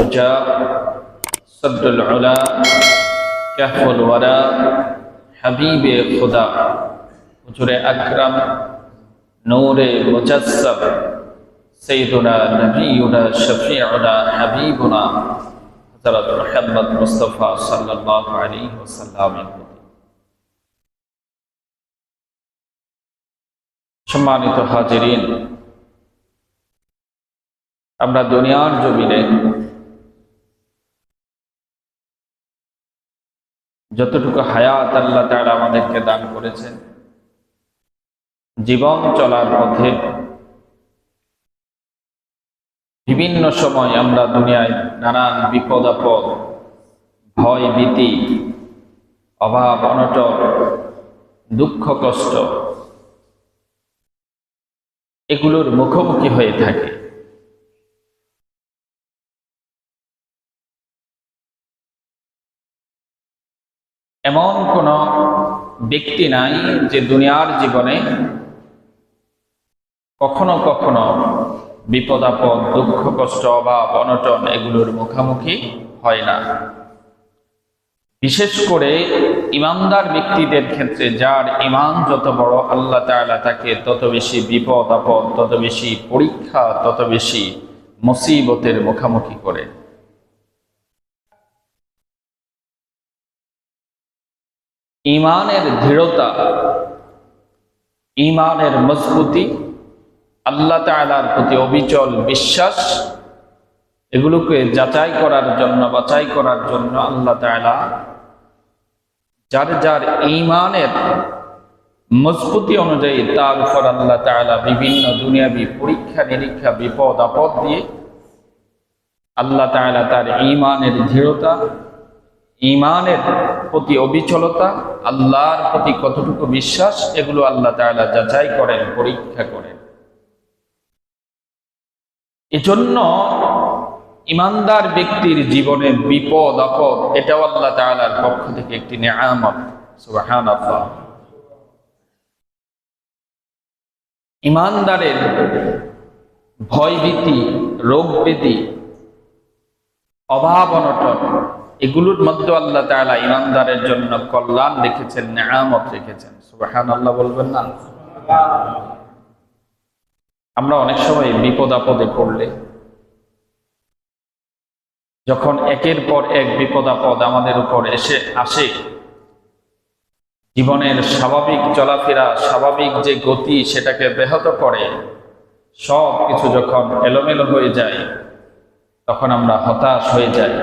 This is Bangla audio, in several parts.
الدجى صد العلا كهف الورى حبيب خدا হুজুর আকরাম নূরে মুজাসসাম সৈয়দুনা নবীনা শফিউনা হাবিবুনা হযরত মুহাম্মদ মুস্তাফা সাল্লাল্লাহু আলাইহি ওয়াসাল্লামের প্রতি সম্মানিত হাজিরিন আমরা দুনিয়ার জমিনে যতটুকু হায়াত আল্লাহ তাআলা আমাদেরকে দান করেছেন, জীবন চলার পথে বিভিন্ন সময় আমরা দুনিয়ায় নানান বিপদ আপদ, ভয়, ভীতি, অভাব, অনটন, দুঃখ, কষ্ট, এগুলোর মুখোমুখি হয়ে থাকে। এমন কোন ব্যক্তি নাই যে দুনিয়ার জীবনে কখনো কখনো বিপদ, আপদ, দুঃখ, কষ্ট, অভাব, অনটন এগুলোর মুখোমুখি হয় না। বিশেষ করে ইমানদার ব্যক্তিদের ক্ষেত্রে যার ইমান যত বড়, আল্লাহ তাআলা তাকে তত বেশি বিপদ, আপদ, তত বেশি পরীক্ষা, তত বেশি মুসিবতের মুখোমুখি করে। ইমানের দৃঢ়তা, ইমানের মজবুতি, আল্লাহ তালার প্রতি অবিচল বিশ্বাস, এগুলোকে যাচাই করার জন্য, বাছাই করার জন্য আল্লাহ তালা যার যার ইমানের মজবুতি অনুযায়ী তার উপর আল্লাহ তালা বিভিন্ন দুনিয়াবি পরীক্ষা নিরীক্ষা, বিপদ আপদ দিয়ে আল্লাহ তালা তার ইমানের দৃঢ়তা ইমানের প্রতি অবিচলতা, আল্লাহর প্রতি কতটুকু বিশ্বাস, এগুলো আল্লাহ তাআলা যাচাই করেন, পরীক্ষা করেন। এজন্য ইমানদার ব্যক্তির জীবনে বিপদ, আপদ, এটাও আল্লাহ তাআলার পক্ষ থেকে একটি নিয়ামত। সুবহানাল্লাহ। ইমানদারের ভয়ভীতি রোগ ব্যাধি অভাব অনটন এগুলোর মধ্যে আল্লাহ তাআলা ইমানদারের জন্য কল্যাণ রেখেছেন, নেয়ামত রেখেছেন। সুবাহান আল্লাহ বলবেন না? আমরা অনেক সময় বিপদ আপদে পড়লে, যখন একের পর এক বিপদ আপদ আমাদের উপর এসে আসে, জীবনের স্বাভাবিক চলাফেরা, স্বাভাবিক যে গতি সেটাকে ব্যাহত করে সব কিছু যখন এলোমেলো হয়ে যায়, তখন আমরা হতাশ হয়ে যাই।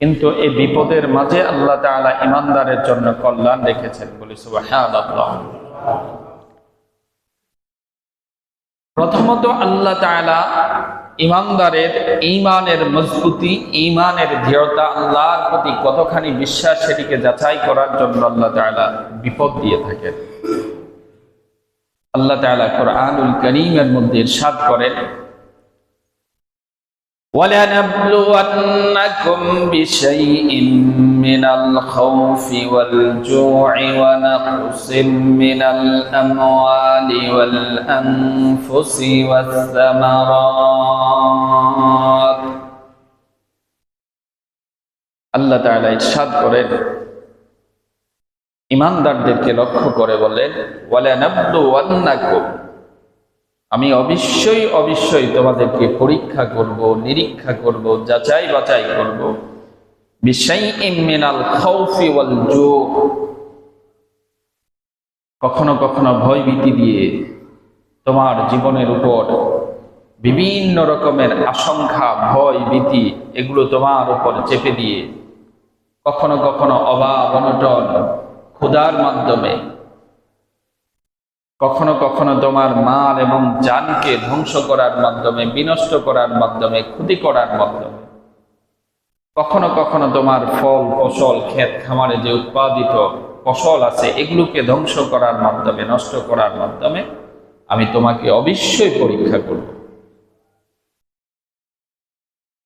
কিন্তু এই বিপদের মাঝে আল্লাহ তাআলা ইমানদারের জন্য কল্যাণ রেখেছেন। বলি প্রথমত আল্লাহ তাআলা ইমানদারের ইমানের মজবুতি ইমানের দৃঢ়তা, আল্লাহর প্রতি কতখানি বিশ্বাস সেটিকে যাচাই করার জন্য আল্লাহ তাআলা বিপদ দিয়ে থাকেন। আল্লাহ তাআলা কোরআনুল করিমের মধ্যে ইরশাদ করেন ولنبلونكم بشيء من الخوف والجوع ونقص من الأموال والأنفس والثمرات আল্লাহ তাআলা ইরশাদ করেন ইমানদারদেরকে লক্ষ্য করে বলেন ওয়ালানাবলুওয়ান্নাকুম আমি অবশ্যই অবশ্যই তোমাদেরকে পরীক্ষা করব, নিরীক্ষা করব, যাচাই বাছাই করব। কখনো কখনো ভয়ভীতি দিয়ে তোমার জীবনের উপর বিভিন্ন রকমের আশঙ্কা ভয় ভীতি এগুলো তোমার উপর চেপে দিয়ে কখনো কখনো অভাব, অনটন, ক্ষুধার মাধ্যমে কখনো কখনো তোমার মাল এবং জানকে ধ্বংস করার মাধ্যমে, বিনষ্ট করার মাধ্যমে, ক্ষতি করার মাধ্যমে। কখনো কখনো তোমার ফল, ফসল, ক্ষেত, খামারে যে উৎপাদিত ফসল আছে, এগুলোকে ধ্বংস করার মাধ্যমে, নষ্ট করার মাধ্যমে আমি তোমাকে অবশ্যই পরীক্ষা করব।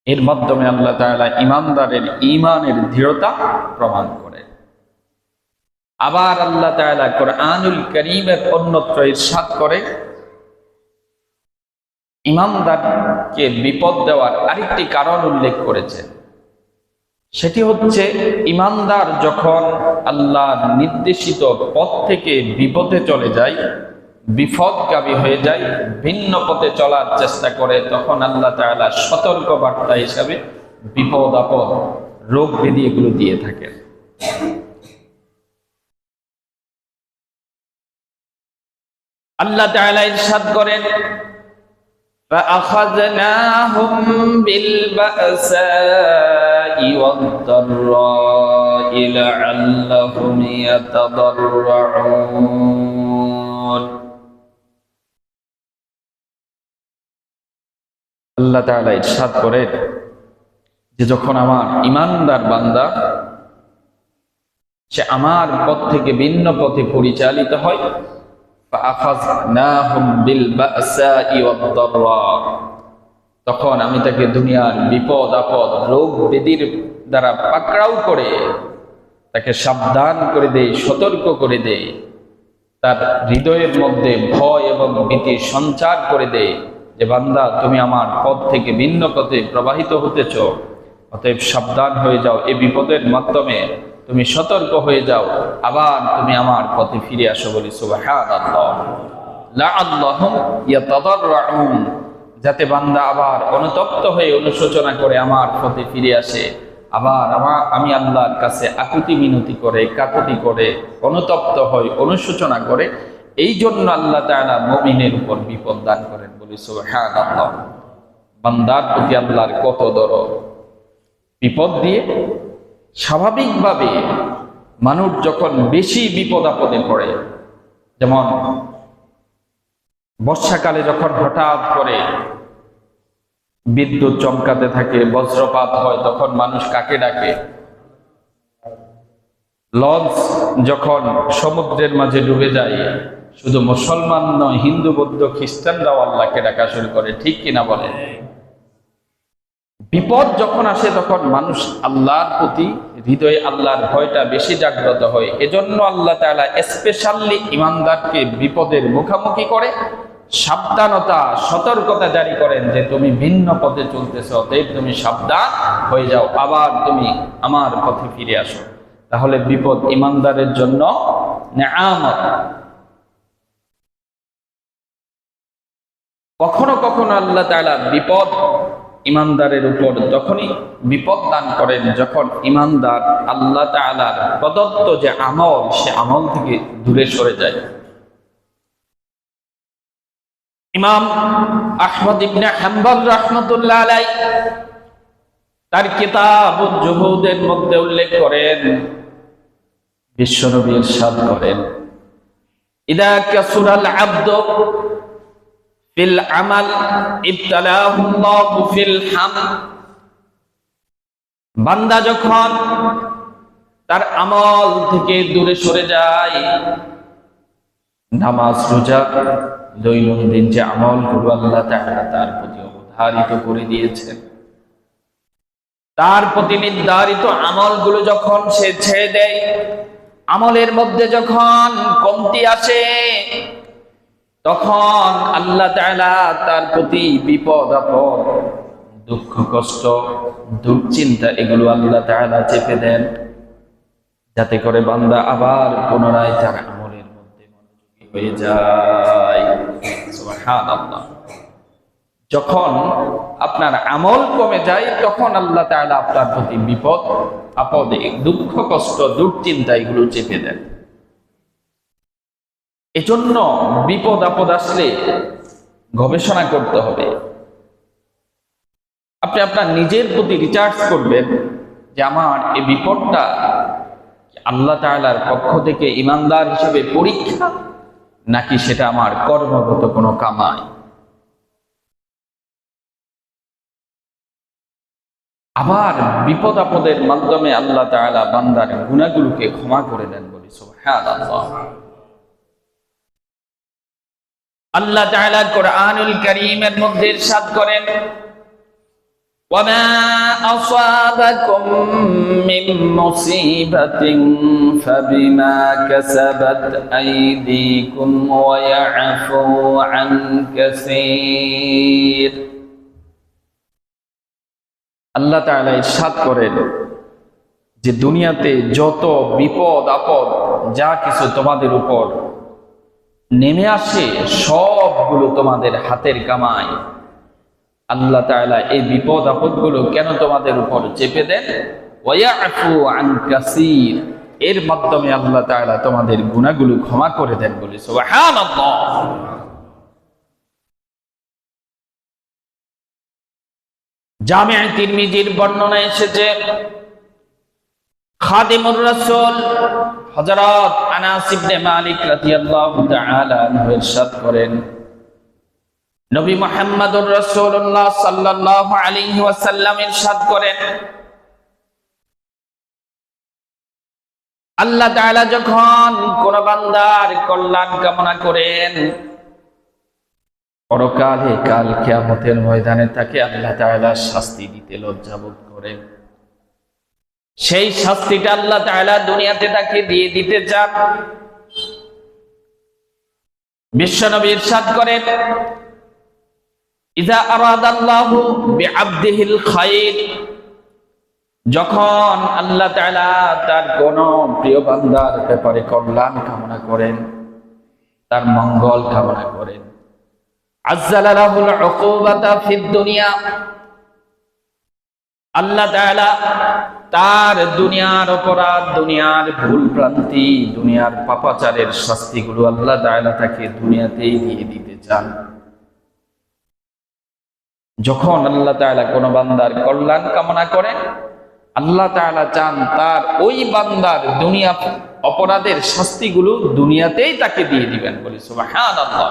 এর মাধ্যমে আল্লাহ তাআলা ইমানদারের ইমানের দৃঢ়তা প্রমাণ করে। আবার আল্লাহ তাআলা কোরআনুল করিমের অন্যত্র ইরশাদ করে। ইমানদারকে বিপদ দেওয়ার আরেকটি কারণ উল্লেখ করেছে। সেটি হচ্ছে ইমানদার যখন আল্লাহ নির্দেশিত পথ থেকে বিপদে চলে যায়, বিপদগামী হয়ে যায়, ভিন্ন পথে চলার চেষ্টা করে, তখন আল্লাহ তাআলা সতর্ক বার্তা হিসাবে বিপদ আপদ, রোগ ব্যাধি এগুলো দিয়ে থাকেন। আল্লাহ তাআলা ইরশাদ করেন فأخذناهم بالبأساء والضراء لعلهم يتضرعون আল্লাহ তাআলা ইরশাদ করেন যে যখন আমার ইমানদার বান্দা সে আমার পথ থেকে ভিন্ন পথে পরিচালিত হয় فأخذناهم بالبأساء والضراء তখন আমি তাকে দুনিয়ার বিপদ, আপদ, রোগ ব্যাধির দ্বারা পাকড়াও করে তাকে সাবধান করে দেই, সতর্ক করে দেই। তার হৃদয়ের মধ্যে ভয় এবং ভীতি সঞ্চার করে দেয় যে, বান্দা, তুমি আমার পথ থেকে ভিন্ন পথে প্রবাহিত হতেছ, অতএব সাবধান হয়ে যাও এ বিপদের মাধ্যমে। তুমি সতর্ক হয়ে যাও, আবার তুমি আমার পথে ফিরে আসো বলি যাতে বান্দা আবার অনুতপ্ত হয়ে অনুশোচনা করে আমার পথে ফিরে আসে, আবার আমার আমি আল্লাহর কাছে আকুতি মিনতি করে, কাকুতি করে, অনুতপ্ত হয় অনুশোচনা করে এই জন্য আল্লাহ তাআলা মুমিনের উপর বিপদ দান করেন বলি সুবহানাল্লাহ। বান্দার প্রতি আল্লাহর কত দরদ? বিপদ দিয়ে স্বাভাবিকভাবে মানুষ যখন বেশি বিপদ আপদে পড়ে, যেমন বর্ষাকালে যখন হঠাৎ করে বিদ্যুৎ চমকাতে থাকে, বজ্রপাত হয়, তখন মানুষ কাকে ডাকে? লঞ্চ যখন সমুদ্রের মাঝে ডুবে যায়, শুধু মুসলমান নয়, হিন্দু, বৌদ্ধ, খ্রিস্টানরাও আল্লাহকে ডাকা শুরু করে, ঠিক কিনা বলে বিপদ যখন আসে তখন মানুষ আল্লাহর প্রতি হৃদয়ে আল্লাহর ভয়টা বেশি জাগ্রত হয়। এজন্য আল্লাহ তালা স্পেশালি ইমানদারকে বিপদের মুখামুখি করে, সাবধানতা, সতর্কতা জারি করেন যে তুমি ভিন্ন পথে চলতেছ, অতএব তুমি সাবধান হয়ে যাও, আবার তুমি আমার পথে ফিরে আসো। তাহলে বিপদ ইমানদারের জন্য কখনো কখনো আল্লাহ তাআলা বিপদ ইমানদারের উপর তখনই বিপদ দান করেন, যখন ইমানদার আল্লাহ তাআলার প্রদত্ত যে আমল, সে আমল থেকে দূরে সরে যায়। ইমাম আহমদ ইবনে হাম্বল রাহমাতুল্লাহ আলাই তার কিতাব জুহুদের মধ্যে উল্লেখ করেন, বিশ্বনবী ইরশাদ করেন, ইদা কাসুরাল আব্দ ফিল আমাল ইবতালাহুল্লাহু ফিল হাম। বান্দা যখন তার আমল থেকে দূরে সরে যায়, নামাজ, রোজা, দৈনন্দিন যে আমলগুলো আল্লাহ তাআলা তার প্রতি অবধারিত করে দিয়েছেন, তার প্রতি নির্ধারিত আমলগুলো যখন সে ছেড়ে দেয়, আমলের মধ্যে যখন কমতি আসে তখন আল্লাহ তার প্রতি বিপদ, আপদ, দুঃখ, কষ্ট, দুশ্চিন্তা এগুলো আল্লাহ তাআলা চেপে দেন। যাতে করে বান্দা আবার পুনরায় তার আমলের মধ্যে হয়ে যায়। যখন আপনার আমল কমে যায়, তখন আল্লাহ তাআলা আপনার প্রতি বিপদ, আপদে, দুঃখ, কষ্ট, দুশ্চিন্তা এগুলো চেপে দেন। এজন্য বিপদ আপদ আসলে গবেষণা করতে হবে। আপনি আপনার নিজের প্রতি রিচার্জ করবেন যে আমার এই বিপদটা আল্লাহ তাআলার পক্ষ থেকে ইমানদার হিসেবে পরীক্ষা, নাকি সেটা আমার কর্মগত কোনো কামাই? আবার বিপদ আপদের মাধ্যমে আল্লাহ তাআলা বান্দার গুনাহগুলোকে ক্ষমা করে দেন বলি হ্যাঁ আল্লাহ আল্লাহ তাআলা কোরআনুল কারীমের মধ্যে ইরশাদ করেন, ওয়ামা আসাবাকুম মিন মুসিবাতিন ফাবিমা কাসাবাত আইদিকুম ওয়া ইয়াফু আন কাসীর। আল্লাহ তাআলা ইরশাদ করেন যে দুনিয়াতে যত বিপদ আপদ যা কিছু তোমাদের উপর নেমে আসে সবগুলো তোমাদের হাতের কামায় আল্লাহ তাআলা এই বিপদ আপদগুলো কেন তোমাদের উপর চেপে দেন? এর মাধ্যমে আল্লাহ তাআলা তোমাদের গুনাহগুলো ক্ষমা করে দেন বলে সুবহানাল্লাহ। জামিয়া তিরমিজির বর্ণনা এসেছে খাদিমুর রাসূল হযরত আনাস ইবনে মালিক রাদিয়াল্লাহু তাআলা আনহু করেন, নবী মুহাম্মদুর রাসূলুল্লাহ সাল্লাল্লাহু আলাইহি ওয়াসাল্লাম ইরশাদ করেন, আল্লাহ তাআলা যখন কোন বান্দার কল্যাণ কামনা করেন, পরকালে কাল কিয়ামতের ময়দানে তাকে আল্লাহ তাআলা শাস্তি দিতে লজ্জাবোধ করেন। সেই শাস্তিটা আল্লাহ তাআলা দুনিয়াতে তাকে দিয়ে দিতে চান। বিশ্বনবী ইরশাদ করেন ইজা আরাদাল্লাহু বিআবদিহিল খায়র যখন আল্লাহ তাআলা তার কোন প্রিয় বান্দার ব্যাপারে কল্যাণ কামনা করেন, তার মঙ্গল কামনা করেন। আজ্জালা লাহুল উকুবাতা ফিদ দুনিয়া আল্লাহ তার দুনিয়ার অপরাধ, দুনিয়ার ভুল ভ্রান্তি, দুনিয়ার পাপাচারের শাস্তিগুলো আল্লাহ তাআলা তাকে দুনিয়াতেই দিয়ে দিতে চান। যখন আল্লাহ তাআলা কোন বান্দার কল্যাণ কামনা করেন, আল্লাহ তাআলা চান তার ওই বান্দার দুনিয়া অপরাধের শাস্তিগুলো দুনিয়াতেই তাকে দিয়ে দিবেন বলি, সুবহানাল্লাহ।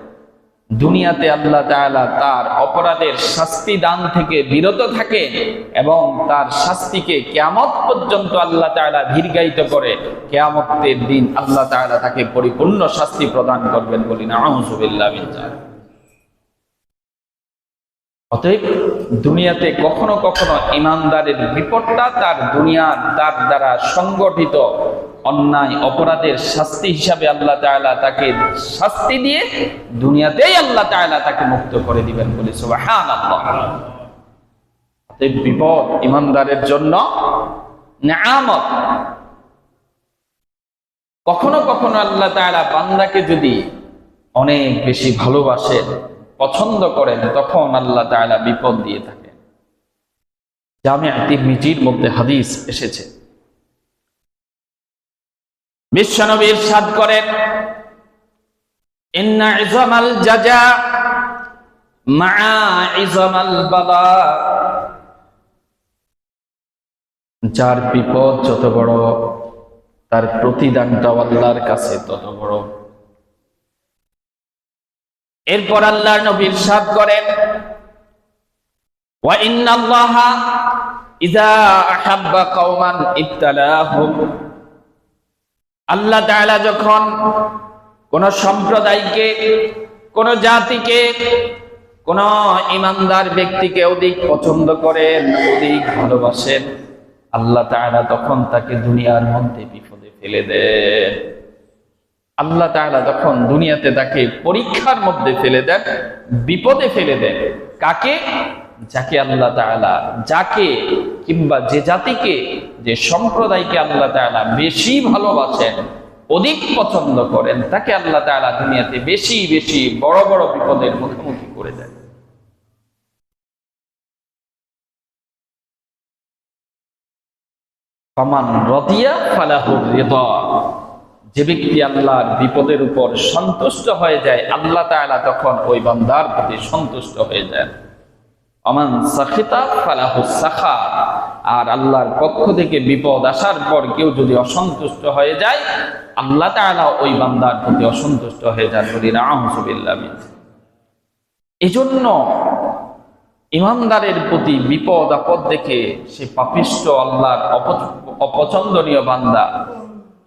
দুনিয়াতে আল্লাহ তার অপরাধের শাস্তি দান থেকে বিরত থাকে এবং তার শাস্তিকে কিয়ামত পর্যন্ত আল্লাহ তাআলা দীর্ঘায়িত করে, কিয়ামতের দিন আল্লাহ তাআলা তাকে পরিপূর্ণ শাস্তি প্রদান করবেন বলি না আউযুবিল্লাহ অতএব দুনিয়াতে কখনো কখনো ইমানদারের বিপদটা তার দুনিয়ার তার দ্বারা সংগঠিত অন্যায়, অপরাধের শাস্তি হিসাবে আল্লাহ তাআলা তাকে শাস্তি দিয়ে দুনিয়াতেই আল্লাহ তাআলা তাকে মুক্ত করে দিবেন বলে বিপদ ইমানদারের জন্য নিয়ামত। কখনো কখনো আল্লাহ তাআলা বান্দাকে যদি অনেক বেশি ভালোবাসেন পছন্দ করেন, তখন আল্লাহ তাআলা বিপদ দিয়ে থাকেন। জামে জামিয়া মিজির মধ্যে হাদিস এসেছে। বিশ্বনবী ইরশাদ করেন, ইন্না ইজামাল জাজা মা ইজামাল বালা যার বিপদ যত বড়, তার প্রতিদানটাও আল্লাহর কাছে তত বড়। এরপর আল্লাহর নবী ইরশাদ করেন, ওয়া ইন্নাল্লাহা ইযা আহাব্বা কওমান ইবতালাহুম। আল্লাহ তাআলা যখন কোন সম্প্রদায়কে, কোন জাতিকে, কোন ইমানদার ব্যক্তিকে অধিক পছন্দ করেন, অধিক ভালোবাসেন, আল্লাহ তাআলা তখন তাকে দুনিয়ার মধ্যে বিপদে ফেলে দেন। আল্লাহ তাআলা তখন দুনিয়াতে তাকে পরীক্ষার মধ্যে ফেলে দেন, বিপদে ফেলে দেন। কাকে? যাকে আল্লাহ তাআলা, যাকে কিংবা যে জাতিকে, যে সম্প্রদায়কে আল্লাহ তাআলা বেশি ভালোবাসেন, অধিক পছন্দ করেন, তাকে আল্লাহ তাআলা দুনিয়াতে বেশি বেশি বড় বড় বিপদের মুখোমুখি করে দেন। যে ব্যক্তি আল্লাহর বিপদের উপর সন্তুষ্ট হয়ে যায়, আল্লাহ তখন ওই বান্দার প্রতি সন্তুষ্ট হয়ে যায়। আমান সাখিতা ফালাহু সাখা। আর আল্লাহর পক্ষ থেকে বিপদ আসার পর কেউ যদি অসন্তুষ্ট হয়ে যায়, আল্লাহ তাআলা ওই বান্দার প্রতি অসন্তুষ্ট হয়ে যান বলি রাহমসুবিল্লাহ এজন্য ইমানদারের প্রতি বিপদ, আপদ দেখে সে পাপিষ্ট আল্লাহর অপ- অপছন্দনীয় বান্দা।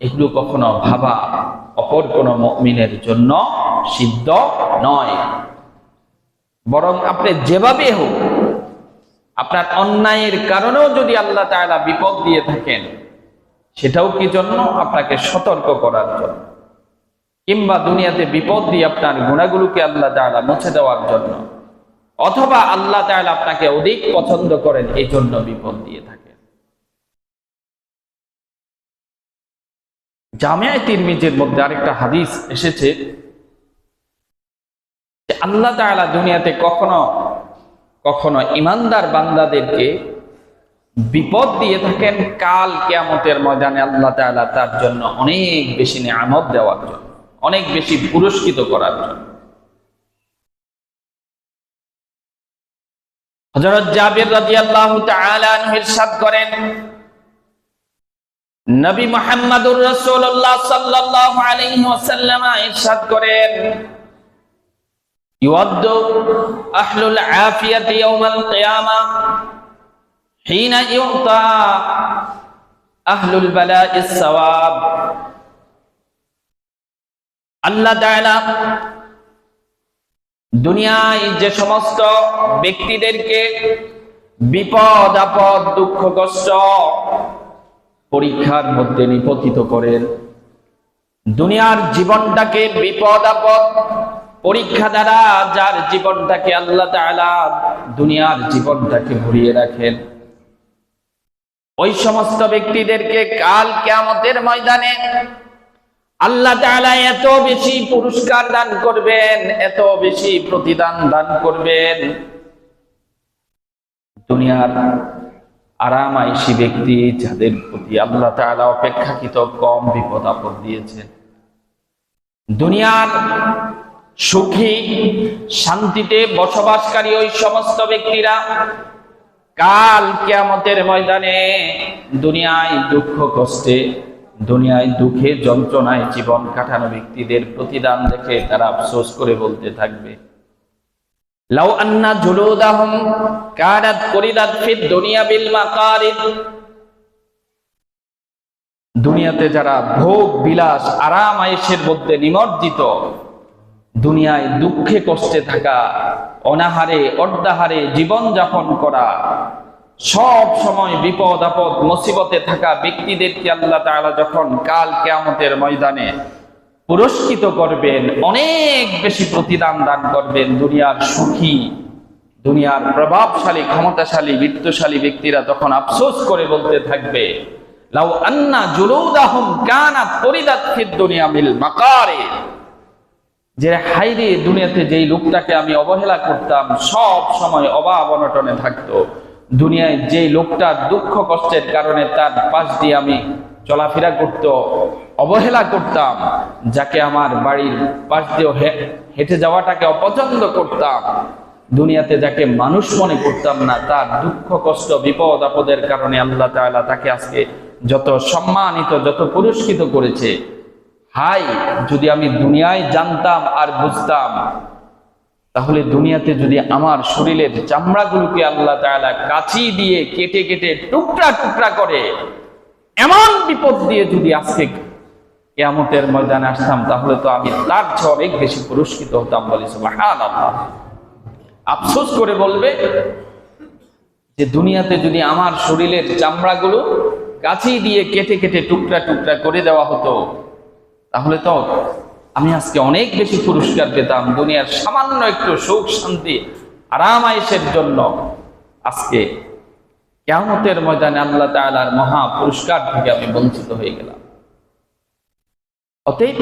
এগুলো কখনো ভাবা অপর কোনো মমিনের জন্য সিদ্ধ নয়। বরং আপনি যেভাবে হোক, আপনার অন্যায়ের কারণেও যদি আল্লাহ তাআলা বিপদ দিয়ে থাকেন, সেটাও কি জন্য? আপনাকে সতর্ক করার জন্য। কিংবা দুনিয়াতে বিপদ দিয়ে আপনার গুণাগুলোকে আল্লাহ তাআলা মুছে দেওয়ার জন্য। অথবা আল্লাহ তাআলা আপনাকে অধিক পছন্দ করেন এই জন্য বিপদ দিয়ে থাকেন। জামিয়া তিরমিজের মধ্যে আরেকটা হাদিস এসেছে। আল্লাহ তাআলা দুনিয়াতে কখনো কখনো ইমানদার বান্দাদেরকে বিপদ দিয়ে থাকেন কাল কেয়ামতের ময়দানে আল্লাহ তাআলা তার জন্য অনেক বেশি নিয়ামত দেওয়ার জন্য, অনেক বেশি পুরস্কৃত করার জন্য। ইরশাদ করেন يود أهل العافية يوم القيامة حين يعطى أهل البلاء الثواب আল্লাহ তাআলা দুনিয়ায় যে সমস্ত ব্যক্তিদেরকে বিপদ আপদ দুঃখ কষ্ট পরীক্ষার মধ্যে নিপতিত করেন দুনিয়ার জীবনটাকে বিপদ আপদ পরীক্ষা দ্বারা যার জীবনটাকে আল্লাহ তাআলা দুনিয়ার জীবনটাকে ভরিয়ে রাখেন। ওই সমস্ত ব্যক্তিদেরকে কাল কিয়ামতের ময়দানে আল্লাহ তাআলা এত বেশি পুরস্কার দান করবেন, এত বেশি প্রতিদান দান করবেন। দুনিয়ার আরাম আইসি ব্যক্তি যাদের প্রতি আল্লাহ তাআলা অপেক্ষাকৃত কম বিপদ আপদ দিয়েছেন। দুনিয়ার সুখী, শান্তিতে বসবাসকারী ওই সমস্ত ব্যক্তিরা কাল কিয়ামতের ময়দানে দুনিয়ায় দুঃখ কষ্টে, দুনিয়ায় দুঃখে যন্ত্রণায় জীবন কাটানো ব্যক্তিদের প্রতিদান দেখে তারা আফসোস করে বলতে থাকবে। লাউ আন্না জুলুদাহুম দুনিয়া দুনিয়াতে যারা ভোগ, বিলাস, আরাম, আয়েশের মধ্যে নিমজ্জিত দুনিয়ায় দুঃখে কষ্টে থাকা, অনাহারে, অর্ধাহারে জীবন যাপন করা, সব সময় বিপদ, আপদ, মুসিবতে থাকা ব্যক্তিদেরকে আল্লাহ তাআলা যখন কাল কেয়ামতের ময়দানে পুরস্কৃত করবেন, অনেক বেশি প্রতিদান দান করবেন দুনিয়ার সুখী, দুনিয়ার প্রভাবশালী, ক্ষমতাশালী, বিত্তশালী ব্যক্তিরা তখন আফসোস করে বলতে থাকবে, লাউ আন্না জুলুদাহুম কানাত পরিদাত দুনিয়া মিল মাকারে। যে হাইরে দুনিয়াতে যেই লোকটাকে আমি অবহেলা করতাম, সব সময় অভাব অনটনে থাকতো। দুনিয়ায় যে লোকটা দুঃখ কষ্টের কারণে তার পাশ দিয়ে আমি চলাফেরা করত, অবহেলা করতাম, যাকে আমার বাড়ির পাশ দিয়ে হে- হেঁটে যাওয়াটাকে অপছন্দ করতাম। দুনিয়াতে যাকে মানুষ মনে করতাম না, তার দুঃখ, কষ্ট, বিপদ, আপদের কারণে আল্লাহ তাকে আজকে যত সম্মানিত, যত পুরস্কৃত করেছে হাই, যদি আমি দুনিয়ায় জানতাম আর বুঝতাম, তাহলে দুনিয়াতে যদি আমার শরীরের চামড়াগুলোকে আল্লাহ তাআলা কাচি দিয়ে কেটে কেটে টুকরা টুকরা করে, এমন বিপদ দিয়ে যদি আজকে কেয়ামতের ময়দানে আসতাম, তাহলে তো আমি তার চেয়ে অনেক বেশি পুরস্কৃত হতাম বলি আফসোস করে বলবে যে দুনিয়াতে যদি আমার শরীরের চামড়াগুলো কাছি দিয়ে কেটে কেটে টুকরা টুকরা করে দেওয়া হতো তাহলে তো আমি আজকে অনেক বেশি পুরস্কার পেতাম, দুনিয়ার সামান্য একটু সুখ শান্তি আরাম আয়েশের জন্য। আজকে কেয়ামতের ময়দানে আল্লাহ তাআলার মহা পুরস্কার থেকে আমি বঞ্চিত হয়ে গেলাম। অতএব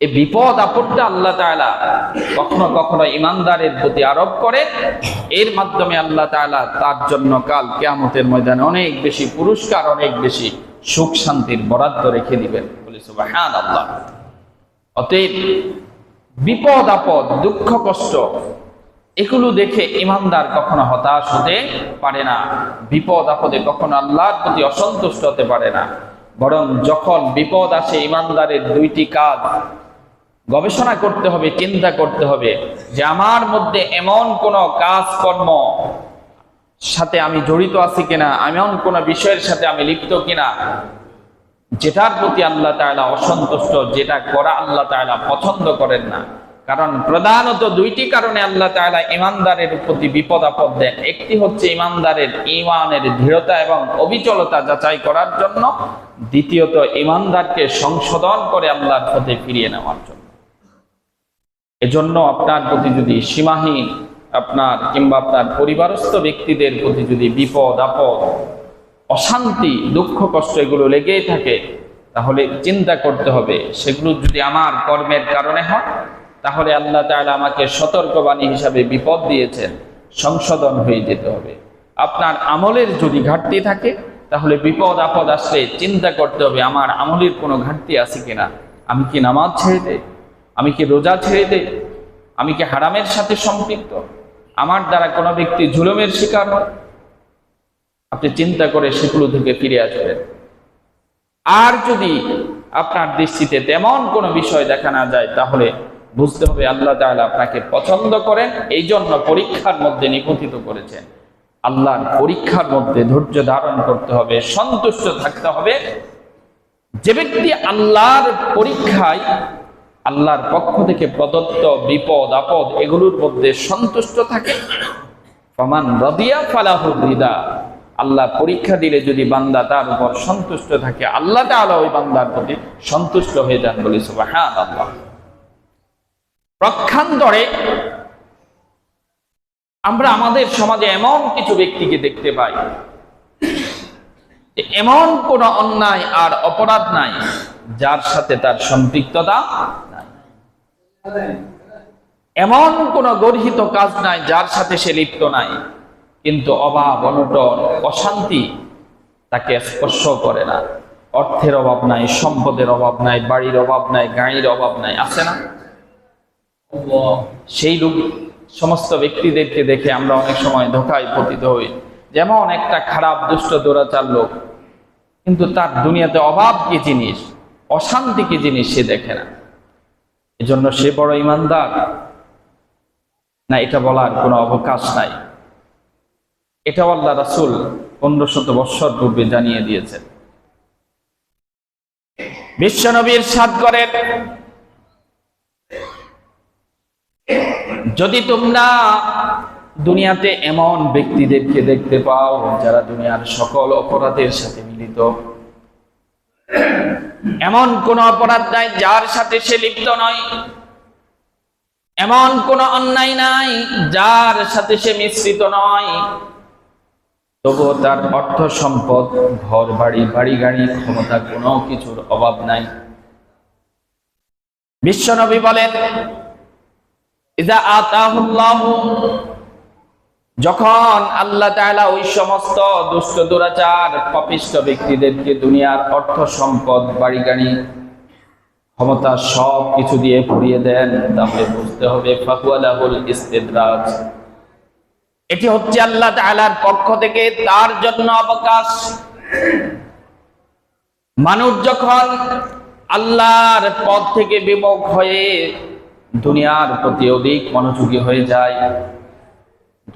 এই বিপদ আপদটা আল্লাহ তাআলা কখনো কখনো ইমানদারের প্রতি আরোপ করে। এর মাধ্যমে আল্লাহ তাআলা তার জন্য কাল কিয়ামতের ময়দানে অনেক বেশি পুরস্কার, অনেক বেশি সুখ শান্তির বরাদ্দ রেখে দিবেন। অতএব বিপদ, আপদ, দুঃখ, কষ্ট, এগুলো দেখে ইমানদার কখনো হতাশ হতে পারে না। বিপদ, আপদে কখনো আল্লাহর প্রতি অসন্তুষ্ট হতে পারে না। বরং যখন বিপদ আসে, ইমানদারের দুইটি কাজ গবেষণা করতে হবে, চিন্তা করতে হবে যে আমার মধ্যে এমন কোন কাজকর্ম সাথে আমি জড়িত আছি কিনা, এমন কোন বিষয়ের সাথে আমি লিপ্ত কিনা যেটার প্রতি আল্লাহ তাআলা অসন্তুষ্ট, যেটা করা আল্লাহ তাআলা পছন্দ করেন না। কারণ প্রধানত দুইটি কারণে আল্লাহ তাআলা ইমানদারের প্রতি বিপদ আপদ দেন। একটি হচ্ছে ইমানদারের ইমানের দৃঢ়তা এবং অবিচলতা যাচাই করার জন্য। দ্বিতীয়ত ইমানদারকে সংশোধন করে আল্লাহর পথে ফিরিয়ে নেওয়ার জন্য। এজন্য আপনার প্রতি যদি সীমাহীন আপনার কিংবা আপনার পরিবারস্থ ব্যক্তিদের প্রতি যদি বিপদ আপদ অশান্তি, দুঃখ, কষ্ট এগুলো লেগেই থাকে, তাহলে চিন্তা করতে হবে, সেগুলো যদি আমার কর্মের কারণে হয়, তাহলে আল্লাহ তাআলা আমাকে সতর্কবাণী হিসাবে বিপদ দিয়েছেন, সংশোধন হয়ে যেতে হবে। আপনার আমলের যদি ঘাটতি থাকে, তাহলে বিপদ, আপদ আসলে চিন্তা করতে হবে, আমার আমলের কোনো ঘাটতি আছে কিনা, আমি কি নামাজ ছেড়ে দেই, আমি কি রোজা ছেড়ে দেই, আমি কি হারামের সাথে সম্পৃক্ত, আমার দ্বারা কোনো ব্যক্তি জুলুমের শিকার হয় আপনি চিন্তা করে সেগুলো থেকে ফিরে আসবেন। আর যদি আপনার দৃষ্টিতে তেমন কোনো বিষয় দেখা না যায়, তাহলে বুঝতে হবে আল্লাহ তাআলা আপনাকে পছন্দ করেন এই জন্য পরীক্ষার মধ্যে নিপতিত করেছেন। আল্লাহর পরীক্ষার মধ্যে ধৈর্য ধারণ করতে হবে, সন্তুষ্ট থাকতে হবে। যে ব্যক্তি আল্লাহর পরীক্ষায়, আল্লাহর পক্ষ থেকে প্রদত্ত বিপদ, আপদ, এগুলোর মধ্যে সন্তুষ্ট থাকে, ফমান রদিয়া ফালাহু রিদা। আল্লাহ পরীক্ষা দিলে যদি বান্দা তার উপর সন্তুষ্ট থাকে, আল্লাহ তাআলা ওই বান্দার প্রতি সন্তুষ্ট হয়ে যান বলে সুবহানাল্লাহ। প্রক্ষান্তরে আমরা আমাদের সমাজে এমন কিছু ব্যক্তিকে দেখতে পাই এমন কোন অন্যায় আর অপরাধ নাই, যার সাথে তার সম্পৃক্ততা নাই। এমন কোন গর্হিত কাজ নাই, যার সাথে সে লিপ্ত নাই। কিন্তু অভাব, অনটন, অশান্তি তাকে স্পর্শ করে না। অর্থের অভাব নাই, সম্পদের অভাব নাই, বাড়ির অভাব নাই, গাড়ির অভাব নাই, আছে না? সেই লোক সমস্ত ব্যক্তিদেরকে দেখে আমরা অনেক সময় ধোকায় পতিত হই। যেমন একটা খারাপ, দুষ্ট, দৌরাচার লোক, কিন্তু তার দুনিয়াতে অভাব কি জিনিস? অশান্তি কি জিনিস সে দেখে না। এজন্য সে বড় ইমানদার। না, এটা বলার কোনো অবকাশ নাই। এটাও আল্লাহ রাসুল পনেরো শত বৎসর পূর্বে জানিয়ে দিয়েছেন। বিশ্বনবীর সাদ করেন যদি তোমরা দুনিয়াতে এমন ব্যক্তিদেরকে দেখতে পাও যারা দুনিয়ার সকল অপরাধের সাথে মিলিত, এমন কোন অপরাধ নাই যার সাথে সে লিপ্ত নয়, এমন কোন অন্যায় নাই যার সাথে সে মিশ্রিত নয়। তবুও তার অর্থ সম্পদ ঘর বাড়ি বাড়ি গাড়ি ক্ষমতা কোনো কিছুর অভাব নাই। বিশ্বনবী বলেন যখন আল্লাহ ওই সমস্ত দুষ্ট, দুরাচার, পাপিষ্ট ব্যক্তিদেরকে দুনিয়ার অর্থ সম্পদ বাড়ি গাড়ি ক্ষমতা সব কিছু দিয়ে ভরিয়ে দেন, তাহলে বুঝতে হবে ফাহুয়ালাহুল ইস্তেদরাজ। এটি হচ্ছে আল্লাহ তাআলার পক্ষ থেকে তার জন্য অবকাশ। মানুষ যখন আল্লাহর পথ থেকে বিমুখ হয়ে দুনিয়ার প্রতি অধিক মনোযোগী হয়ে যায়,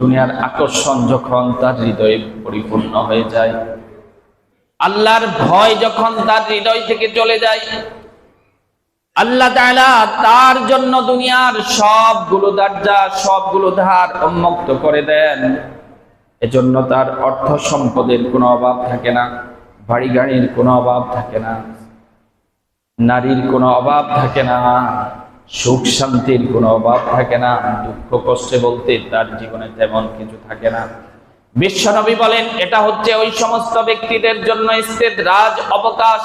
দুনিয়ার আকর্ষণ যখন তার হৃদয়ে পরিপূর্ণ হয়ে যায়, আল্লাহর ভয় যখন তার হৃদয় থেকে চলে যায় আল্লাহ তার জন্য দুনিয়ার সবগুলো দরজা, সবগুলো ধার উন্মুক্ত করে দেন। এজন্য তার অর্থ সম্পদের কোনো অভাব থাকে না, বাড়ি গাড়ির কোনো অভাব থাকে না, নারীর কোনো অভাব থাকে না, সুখ শান্তির কোনো অভাব থাকে না, দুঃখ কষ্টে বলতে তার জীবনে তেমন কিছু থাকে না। বিশ্বনবী বলেন, এটা হচ্ছে ওই সমস্ত ব্যক্তিদের জন্য রাজ অবকাশ।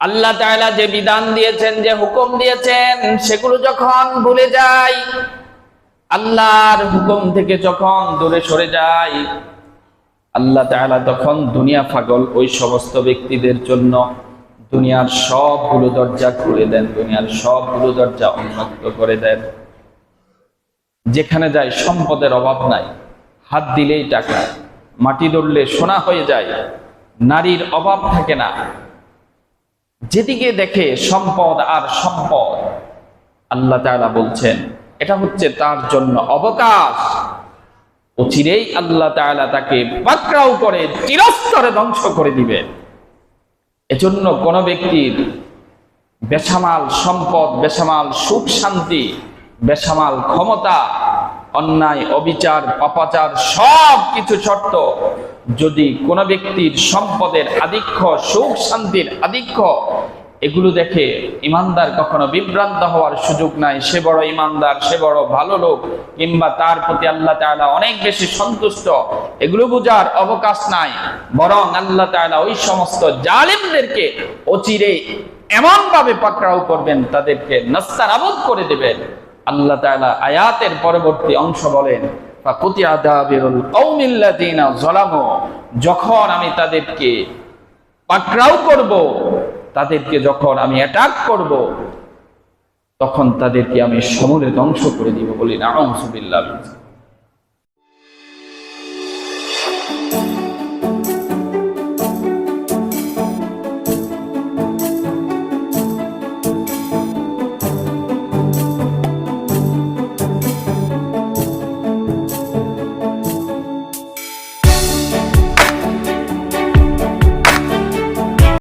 আল্লাহ যে বিধান দিয়েছেন, যে হুকুম দিয়েছেন, সেগুলো যখন ভুলে যায়, আল্লাহর হুকুম থেকে যখন দূরে সরে যায়, আল্লাহ তাআলা তখন দুনিয়া পাগল ওই সমস্ত ব্যক্তিদের জন্য দুনিয়ার সবগুলো দরজা খুলে দেন, দুনিয়ার সবগুলো দরজা উন্মুক্ত করে দেন। যেখানে যায় সম্পদের অভাব নাই, হাত দিলেই টাকা, মাটি ধরলে সোনা হয়ে যায়, নারীর অভাব থাকে না। যেদিকে দেখে সম্পদ আর সম্পদ, আল্লাহ বলছেন, এটা হচ্ছে তার জন্য অবকাশ। অচিরেই আল্লাহ তাআলা তাকে পাকড়াও করে, চিরস্তরে ধ্বংস করে দিবেন এজন্য কোন ব্যক্তির বেসামাল সম্পদ, বেসামাল সুখ শান্তি, বেসামাল ক্ষমতা অন্যায়, অবিচার, পাপাচার সব কিছু শর্ত যদি কোন ব্যক্তির সম্পদের আধিক্য, সুখ শান্তির আধিক্য, এগুলো দেখে ইমানদার কখনো বিভ্রান্ত হওয়ার সুযোগ নাই। সে বড় ইমানদার, সে বড় ভালো লোক, কিংবা তার প্রতি আল্লাহ তাআলা অনেক বেশি সন্তুষ্ট, এগুলো বোঝার অবকাশ নাই। বরং আল্লাহ তাআলা ওই সমস্ত জালিমদেরকে অচিরে এমন ভাবে পাকড়াও করবেন, তাদেরকে নাস্তানাবুদ করে দেবেন। আল্লাহ তালা আয়াতের পরবর্তী অংশ বলেন যখন আমি তাদেরকে পাকড়াও করব, তাদেরকে যখন আমি অ্যাটাক করব, তখন তাদেরকে আমি সমূলে ধ্বংস করে দিব বলি না